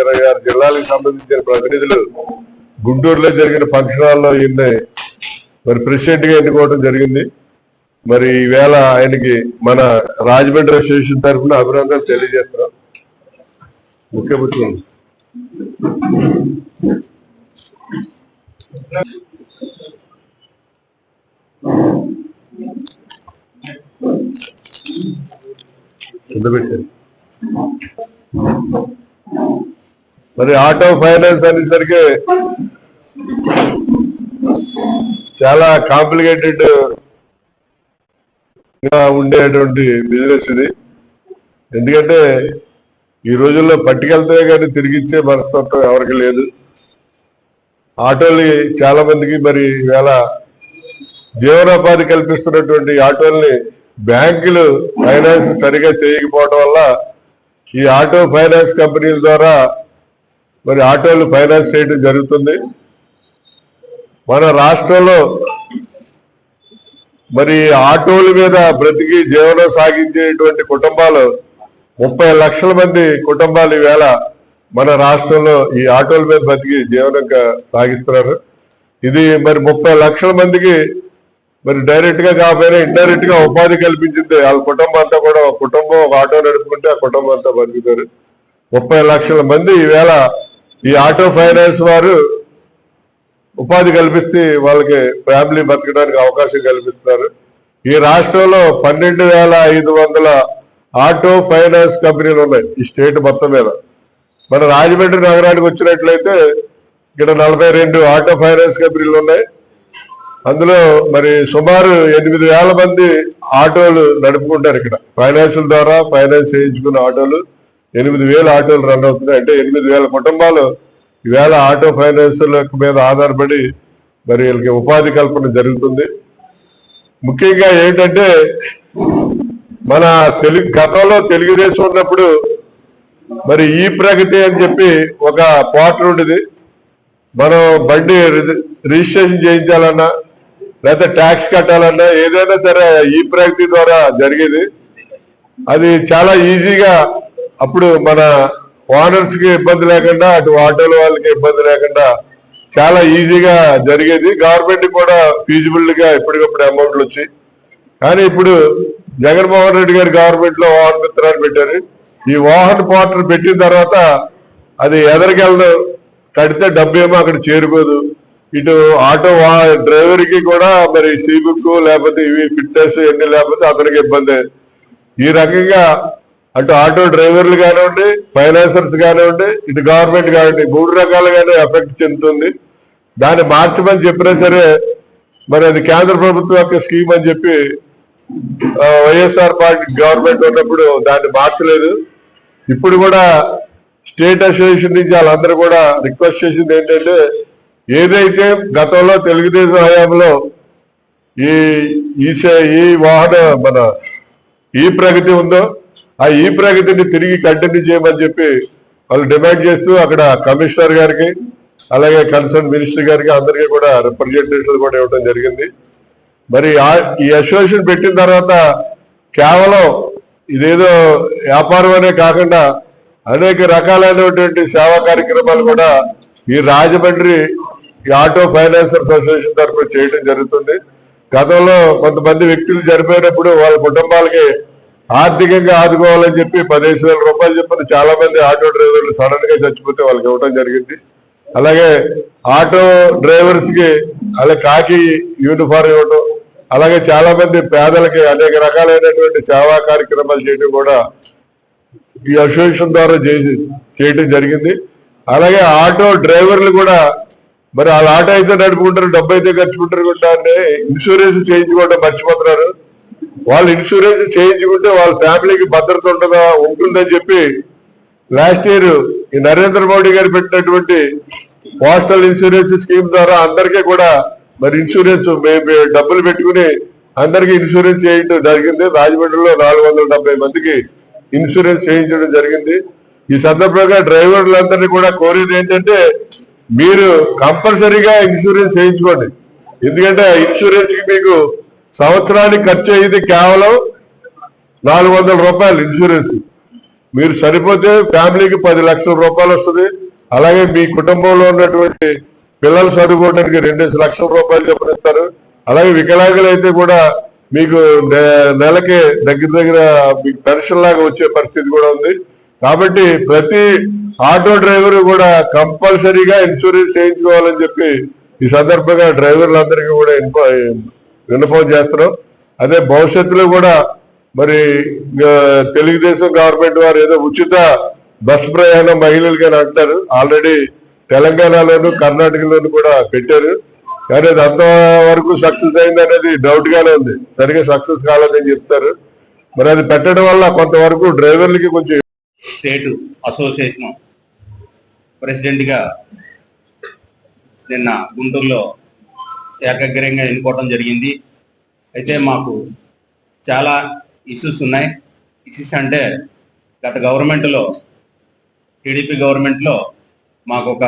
ఇరవై ఆరు జిల్లాలకు సంబంధించిన ప్రతినిధులు గుంటూరులో జరిగిన ఫంక్షన్ హాల్లో ఈయన్ని మరి ప్రెసిడెంట్గా ఎన్నుకోవడం జరిగింది. మరి ఈవేళ ఆయనకి మన రాజమండ్రి అసోసియేషన్ తరఫున అభినందనలు తెలియజేస్తున్నాం. ముఖ్యమంత్రి కింద పెట్టారు? మరి ఆటో ఫైనాన్స్ అనేసరికి చాలా కాంప్లికేటెడ్గా ఉండేటువంటి బిజినెస్ ఇది. ఎందుకంటే ఈ రోజుల్లో పట్టుకెళ్తే కానీ తిరిగిచ్చే మనస్తత్వం ఎవరికి లేదు. ఆటోలు చాలా మందికి మరి ఇవాళ జీవనోపాధి కల్పిస్తున్నటువంటి ఆటోల్ని బ్యాంకులు ఫైనాన్స్ సరిగా చేయకపోవడం వల్ల ఈ ఆటో ఫైనాన్స్ కంపెనీల ద్వారా మరి ఆటోలు ఫైనాన్స్ చేయడం జరుగుతుంది. మన రాష్ట్రంలో మరి ఆటోల మీద బ్రతికి జీవనం సాగించేటువంటి కుటుంబాలు ముప్పై లక్షల మంది కుటుంబాలు ఈవేళ మన రాష్ట్రంలో ఈ ఆటోల మీద బ్రతికి జీవనం సాగిస్తున్నారు. ఇది మరి ముప్పై లక్షల మందికి మరి డైరెక్ట్గా కాకపోయినా ఇండైరెక్ట్గా ఉపాధి కల్పించింది. వాళ్ళ కుటుంబం అంతా కూడా ఒక కుటుంబం ఒక ఆటో నడుపుకుంటే ఆ కుటుంబం అంతా బతుకుతారు. ముప్పై లక్షల మంది ఈవేళ ఈ ఆటో ఫైనాన్స్ వారు ఉపాధి కల్పిస్తే వాళ్ళకి ఫ్యామిలీ బతకడానికి అవకాశం కల్పిస్తున్నారు. ఈ రాష్ట్రంలో పన్నెండు వేల ఐదు వందల ఆటో ఫైనాన్స్ కంపెనీలు ఉన్నాయి ఈ స్టేట్ మొత్తం మీద. మన రాజమండ్రి నగరానికి వచ్చినట్లయితే ఇక్కడ నలభై రెండు ఆటో ఫైనాన్స్ కంపెనీలు ఉన్నాయి. అందులో మరి సుమారు ఎనిమిది వేల మంది ఆటోలు నడుపుకుంటారు ఇక్కడ. ఫైనాన్షియల్ ద్వారా ఫైనాన్స్ చేయించుకున్న ఆటోలు ఎనిమిది వేల ఆటోలు రన్ అవుతున్నాయి. అంటే ఎనిమిది వేల కుటుంబాలు ఈవేళ ఆటో ఫైనాన్స్ మీద ఆధారపడి మరి వీళ్ళకి ఉపాధి కల్పన జరుగుతుంది. ముఖ్యంగా ఏంటంటే మన తెలుగు గతంలో తెలుగుదేశం ఉన్నప్పుడు మరి ఈ ప్రగతి అని చెప్పి ఒక పోర్టల్ ఉండేది. మనం బండి రిజిస్ట్రేషన్ చేయించాలన్నా లేకపోతే ట్యాక్స్ కట్టాలన్నా ఏదైనా సరే ఈ ప్రగతి ద్వారా జరిగేది. అది చాలా ఈజీగా అప్పుడు మన ఓనర్స్కి ఇబ్బంది లేకుండా అటు ఆటోల వాళ్ళకి ఇబ్బంది లేకుండా చాలా ఈజీగా జరిగేది. గవర్నమెంట్ కూడా ఫీజిబుల్గా ఎప్పటికప్పుడు అమౌంట్లు వచ్చి కానీ ఇప్పుడు జగన్మోహన్ రెడ్డి గారి గవర్నమెంట్లో వాహన మిత్రాలు పెట్టారు. ఈ వాహన పోర్టల్ పెట్టిన తర్వాత అది ఎదరికెళ్ళదు కడితే డబ్బు ఏమో అక్కడ చేరిపోదు ఇటు ఆటో డ్రైవర్కి కూడా మరి సీ బుక్ లేకపోతే ఇవి ఫిట్నెస్ ఎన్ని లేకపోతే అతనికి ఇబ్బంది. ఈ రకంగా అటు ఆటో డ్రైవర్లు కానివ్వండి ఫైనాన్సర్స్ కానివ్వండి ఇటు గవర్నమెంట్ కానివ్వండి మూడు రకాలుగానే ఎఫెక్ట్ చెందుతుంది. దాన్ని మార్చమని చెప్పినా సరే మరి అది కేంద్ర ప్రభుత్వం యొక్క స్కీమ్ అని చెప్పి వైఎస్ఆర్ పార్టీ గవర్నమెంట్ ఉన్నప్పుడు దాన్ని మార్చలేదు. ఇప్పుడు కూడా స్టేట్ అసోసియేషన్ నుంచి వాళ్ళందరూ కూడా రిక్వెస్ట్ చేసింది ఏంటంటే ఏదైతే గతంలో తెలుగుదేశం హయాంలో ఈ ఈ సే- ఈ వాహన మన ఈ ప్రగతి ఉందో ఆ ఈ ప్రగతిని తిరిగి కంటిన్యూ చేయమని చెప్పి వాళ్ళు డిమాండ్ చేస్తూ అక్కడ కమిషనర్ గారికి అలాగే కన్సర్న్ మినిస్టర్ గారికి అందరికీ కూడా రిప్రజెంటేషన్ కూడా ఇవ్వడం జరిగింది. మరి ఆ- ఈ అసోసియేషన్ పెట్టిన తర్వాత కేవలం ఇదేదో వ్యాపారం అనే కాకుండా అనేక రకాలైనటువంటి సేవా కార్యక్రమాలు కూడా ఈ రాజమండ్రి ఈ ఆటో ఫైనాన్సర్స్ అసోసియేషన్ తరఫున చేయడం జరుగుతుంది. గతంలో కొంతమంది వ్యక్తులు చనిపోయినప్పుడు వాళ్ళ కుటుంబాలకి ఆర్థికంగా ఆదుకోవాలని చెప్పి పదిహేను వేల రూపాయలు చెప్పిన చాలా మంది ఆటో డ్రైవర్లు సడన్గా చచ్చిపోతే వాళ్ళకి ఇవ్వడం జరిగింది. అలాగే ఆటో డ్రైవర్స్కి అలాగే కాకి యూనిఫామ్ ఇవ్వడం అలాగే చాలా మంది పేదలకి అనేక రకాలైనటువంటి సేవా కార్యక్రమాలు చేయడం కూడా ఈ అసోసియేషన్ ద్వారా చేయడం జరిగింది. అలాగే ఆటో డ్రైవర్లు కూడా మరి వాళ్ళ ఆట అయితే నడుపుకుంటారు డబ్బు అయితే ఖర్చుకుంటారు కూడా అంటే ఇన్సూరెన్స్ చేయించుకోవడం మర్చిపోతున్నారు. వాళ్ళు ఇన్సూరెన్స్ చేయించుకుంటే వాళ్ళ ఫ్యామిలీకి భద్రత ఉండదా ఉంటుందని చెప్పి లాస్ట్ ఇయర్ ఈ నరేంద్ర మోడీ గారు పెట్టినటువంటి పోస్టల్ ఇన్సూరెన్స్ స్కీమ్ ద్వారా అందరికీ కూడా మరి ఇన్సూరెన్స్ డబ్బులు పెట్టుకుని అందరికీ ఇన్సూరెన్స్ చేయించడం జరిగింది. రాజమండ్రిలో నాలుగు వందల డెబ్బై మందికి ఇన్సూరెన్స్ చేయించడం జరిగింది. ఈ సందర్భంగా డ్రైవర్లందరినీ కూడా కోరేది ఏంటంటే మీరు కంపల్సరీగా ఇన్సూరెన్స్ చేయించుకోండి. ఎందుకంటే ఇన్సూరెన్స్కి మీకు సంవత్సరానికి ఖర్చు అయ్యేది కేవలం నాలుగు వందల రూపాయలు ఇన్సూరెన్స్. మీరు సరిపోతే ఫ్యామిలీకి పది లక్షల రూపాయలు వస్తుంది. అలాగే మీ కుటుంబంలో ఉన్నటువంటి పిల్లలు చదువుకోవడానికి రెండు లక్షల రూపాయలు చొప్పున ఇస్తారు. అలాగే వికలాంగులు అయితే కూడా మీకు నె- నెలకి దగ్గర దగ్గర మీకు పెన్షన్ లాగా వచ్చే పరిస్థితి కూడా ఉంది. కాబట్టి ప్రతి ఆటో డ్రైవర్ కూడా కంపల్సరీగా ఇన్సూరెన్స్ చేయించుకోవాలని చెప్పి ఈ సందర్భంగా డ్రైవర్లందరికీ కూడా ఇన్ఫో విన్నపం చేస్తున్నాం. అదే భవిష్యత్తులో కూడా మరి తెలుగుదేశం గవర్నమెంట్ వారు ఏదో ఉచిత బస్ ప్రయాణం మహిళలకి అని అంటారు. ఆల్రెడీ తెలంగాణలోను కర్ణాటకలోను కూడా పెట్టారు. కానీ అది అంతవరకు సక్సెస్ అయింది అనేది డౌట్ గానే ఉంది. సరిగా సక్సెస్ కాలేదని చెప్తారు. మరి అది పెట్టడం వల్ల కొంతవరకు డ్రైవర్లకి కొంచెం స్టేట్ అసోసియేషన్ ప్రెసిడెంట్గా నిన్న గుంటూరులో ఏకగ్రీయంగా ఎన్నుకోవడం జరిగింది. అయితే మాకు చాలా ఇష్యూస్ ఉన్నాయి. ఇష్యూస్ అంటే గత గవర్నమెంట్లో టీడీపీ గవర్నమెంట్లో మాకు ఒక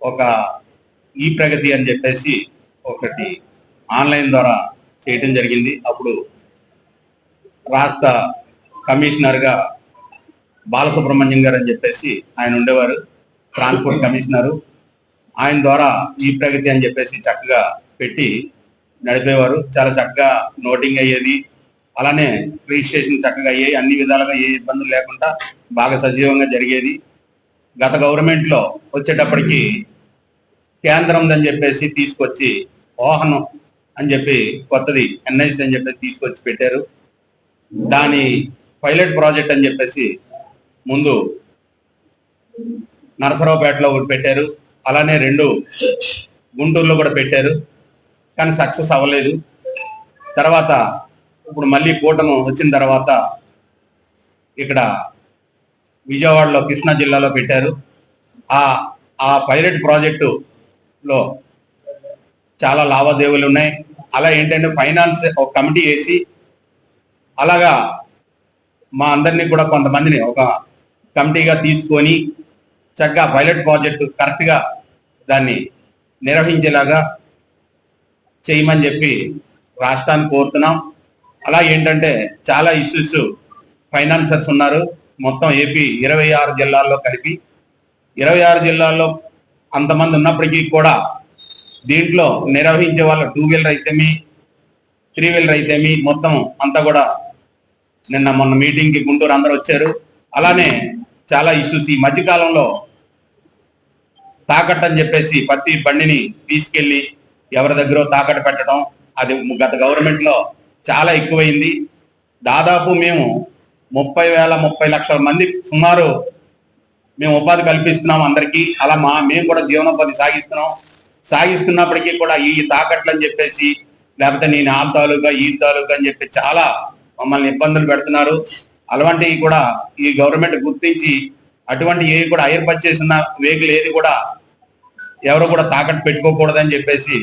ఒక ఈ ప్రగతి అని చెప్పేసి ఒకటి ఆన్లైన్ ద్వారా చేయటం జరిగింది. అప్పుడు రాష్ట్ర కమిషనర్గా బాలసుబ్రహ్మణ్యం గారు అని చెప్పేసి ఆయన ఉండేవారు ట్రాన్స్పోర్ట్ కమిషనరు. ఆయన ద్వారా ఈ ప్రగతి అని చెప్పేసి చక్కగా పెట్టి నడిపేవారు. చాలా చక్కగా నోటింగ్ అయ్యేది. అలానే రిజిస్ట్రేషన్ చక్కగా అయ్యాయి అన్ని విధాలుగా ఏ ఇబ్బందులు లేకుండా బాగా సజీవంగా జరిగేది. గత గవర్నమెంట్లో వచ్చేటప్పటికి కేంద్రందని చెప్పేసి తీసుకొచ్చి వాహనం అని చెప్పి కొత్తది ఎన్ఐసి అని చెప్పి తీసుకొచ్చి పెట్టారు. దాని పైలట్ ప్రాజెక్ట్ అని చెప్పేసి ముందు నరసరావుపేటలో ఒకటి పెట్టారు. అలానే రెండు గుంటూరులో కూడా పెట్టారు. కానీ సక్సెస్ అవ్వలేదు. తర్వాత ఇప్పుడు మళ్ళీ కూటమి వచ్చిన తర్వాత ఇక్కడ విజయవాడలో కృష్ణా జిల్లాలో పెట్టారు. ఆ ఆ పైలట్ ప్రాజెక్టులో చాలా లావాదేవీలు ఉన్నాయి. అలా ఏంటంటే ఫైనాన్స్ ఒక కమిటీ వేసి అలాగా మా అందరినీ కూడా కొంతమందిని ఒక కమిటీగా తీసుకొని చక్కగా పైలట్ ప్రాజెక్టు కరెక్ట్గా దాన్ని నిర్వహించేలాగా చేయమని చెప్పి రాష్ట్రాన్ని కోరుతున్నాం. అలా ఏంటంటే చాలా ఇష్యూస్ ఫైనాన్సర్స్ ఉన్నారు. మొత్తం ఏపీ ఇరవై ఆరు జిల్లాల్లో కలిపి ఇరవై ఆరు జిల్లాల్లో అంతమంది ఉన్నప్పటికీ కూడా దీంట్లో నిర్వహించే వాళ్ళ టూ వీలర్ అయితేమి త్రీ వీలర్ అయితేమి మొత్తం అంతా కూడా నిన్న మొన్న మీటింగ్కి గుంటూరు అందరూ వచ్చారు. అలానే చాలా ఇష్యూస్ ఈ మధ్యకాలంలో తాకట్టు అని చెప్పేసి ప్రతి బండిని తీసుకెళ్ళి ఎవరి దగ్గర తాకట్టు పెట్టడం అది గత గవర్నమెంట్లో చాలా ఎక్కువైంది. దాదాపు మేము ముప్పై వేల ముప్పై లక్షల మంది సుమారు మేము ఉపాధి కల్పిస్తున్నాం అందరికీ. అలా మా మేము కూడా జీవనోపాధి సాగిస్తున్నాం. సాగిస్తున్నప్పటికీ కూడా ఈ తాకట్లు అని చెప్పేసి లేకపోతే నేను ఆ తాలూకా ఈ తాలూకా అని చెప్పి చాలా మమ్మల్ని ఇబ్బందులు పెడుతున్నారు. అలాంటివి కూడా ఈ గవర్నమెంట్ గుర్తించి అటువంటి ఏవి కూడా ఐర్పట్ చేసిన వెహికల్ ఏది కూడా ఎవరు కూడా తాకట్టు పెట్టుకోకూడదని చెప్పేసి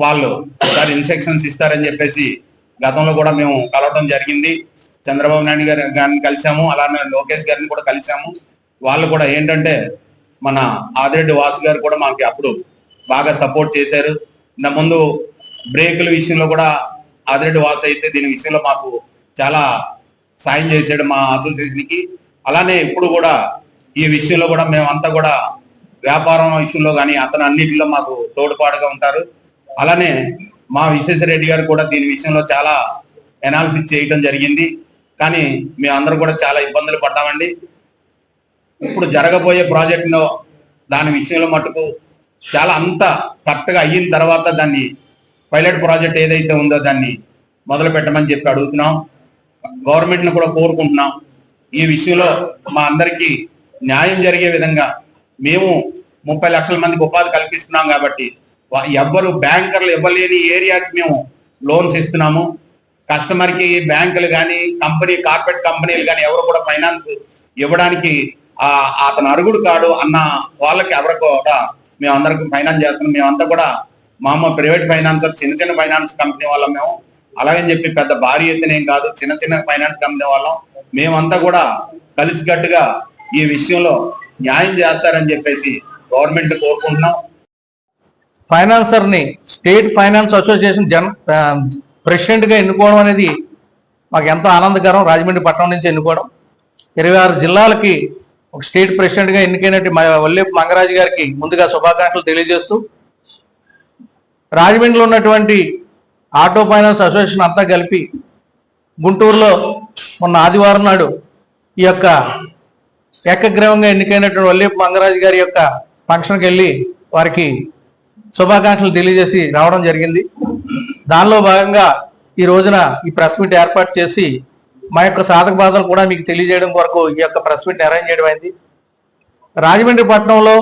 వాళ్ళు ఒకసారి ఇన్స్ట్రక్షన్స్ ఇస్తారని చెప్పేసి గతంలో కూడా మేము కలవడం జరిగింది. చంద్రబాబు నాయుడు గారి గారిని కలిసాము అలానే లోకేష్ గారిని కూడా కలిసాము వాళ్ళు కూడా ఏంటంటే మన ఆదిరెడ్డి వాసు గారు కూడా మనకి అప్పుడు బాగా సపోర్ట్ చేశారు. ఇంత ముందు బ్రేకుల విషయంలో కూడా ఆదిరెడ్డి వాసు అయితే దీని విషయంలో మాకు చాలా సాయం చేశాడు మా అసోసియేషన్కి. అలానే ఇప్పుడు కూడా ఈ విషయంలో కూడా మేమంతా కూడా వ్యాపారం విషయంలో కానీ అతను అన్నిటిలో మాకు తోడ్పాటుగా ఉంటారు. అలానే మా విశ్వేశ్వరరెడ్డి గారు కూడా దీని విషయంలో చాలా ఎనాలిసిస్ చేయటం జరిగింది. కానీ మేమందరం కూడా చాలా ఇబ్బందులు పడ్డామండి. ఇప్పుడు జరగబోయే ప్రాజెక్టులో దాని విషయంలో మటుకు చాలా అంత కరెక్ట్గా అయిన తర్వాత దాన్ని పైలట్ ప్రాజెక్ట్ ఏదైతే ఉందో దాన్ని మొదలు పెట్టమని చెప్పి అడుగుతున్నాం. గవర్నమెంట్ని కూడా కోరుకుంటున్నాం. ఈ విషయంలో మా అందరికీ న్యాయం జరిగే విధంగా మేము ముప్పై లక్షల మందికి ఉపాధి కల్పిస్తున్నాం కాబట్టి ఎవ్వరు బ్యాంకర్లు ఇవ్వలేని ఏరియాకి మేము లోన్స్ ఇస్తున్నాము. కస్టమర్కి బ్యాంకులు కానీ కంపెనీ కార్పొరేట్ కంపెనీలు కానీ ఎవరు కూడా ఫైనాన్స్ ఇవ్వడానికి అతను అరుగుడు కాడు అన్న వాళ్ళకి ఎవరు కూడా మేము అందరికి ఫైనాన్స్ చేస్తున్నాం. మేమంతా కూడా మా ప్రైవేట్ ఫైనాన్సర్ చిన్న చిన్న ఫైనాన్స్ కంపెనీ వాళ్ళం మేము. అలాగని చెప్పి పెద్ద భారీ ఎత్తున ఏం కాదు చిన్న చిన్న ఫైనాన్స్ కంపెనీ వాళ్ళం. మేమంతా కూడా కలిసికట్టుగా ఈ విషయంలో న్యాయం చేస్తారని చెప్పేసి గవర్నమెంట్ కోరుకుంటున్నాం. ఫైనాన్సర్ని స్టేట్ ఫైనాన్స్ అసోసియేషన్ జన్ ప్రెసిడెంట్గా ఎన్నుకోవడం అనేది మాకు ఎంతో ఆనందకరం. రాజమండ్రి పట్టణం నుంచి ఎన్నుకోవడం. ఇరవై ఆరు జిల్లాలకి ఒక స్టేట్ ప్రెసిడెంట్గా ఎన్నికైనట్టు వల్లేపు మంగరాజు గారికి ముందుగా శుభాకాంక్షలు తెలియజేస్తూ రాజమండ్రిలో ఉన్నటువంటి ఆటో ఫైనాన్స్ అసోసియేషన్ అంతా కలిపి గుంటూరులో మొన్న ఆదివారం నాడు ఈ యొక్క ఏకగ్రీవంగా ఎన్నికైనటువంటి వల్లేపు మంగరాజు గారి యొక్క ఫంక్షన్కి వెళ్ళి వారికి శుభాకాంక్షలు తెలియజేసి రావడం జరిగింది. దానిలో భాగంగా ఈ రోజున ఈ ప్రెస్ మీట్ ఏర్పాటు చేసి మా యొక్క సాధక బాధలు కూడా మీకు తెలియజేయడం కొరకు ఈ యొక్క ప్రెస్ మీట్ అరేంజ్ చేయడం అయింది. రాజమండ్రి పట్టణంలో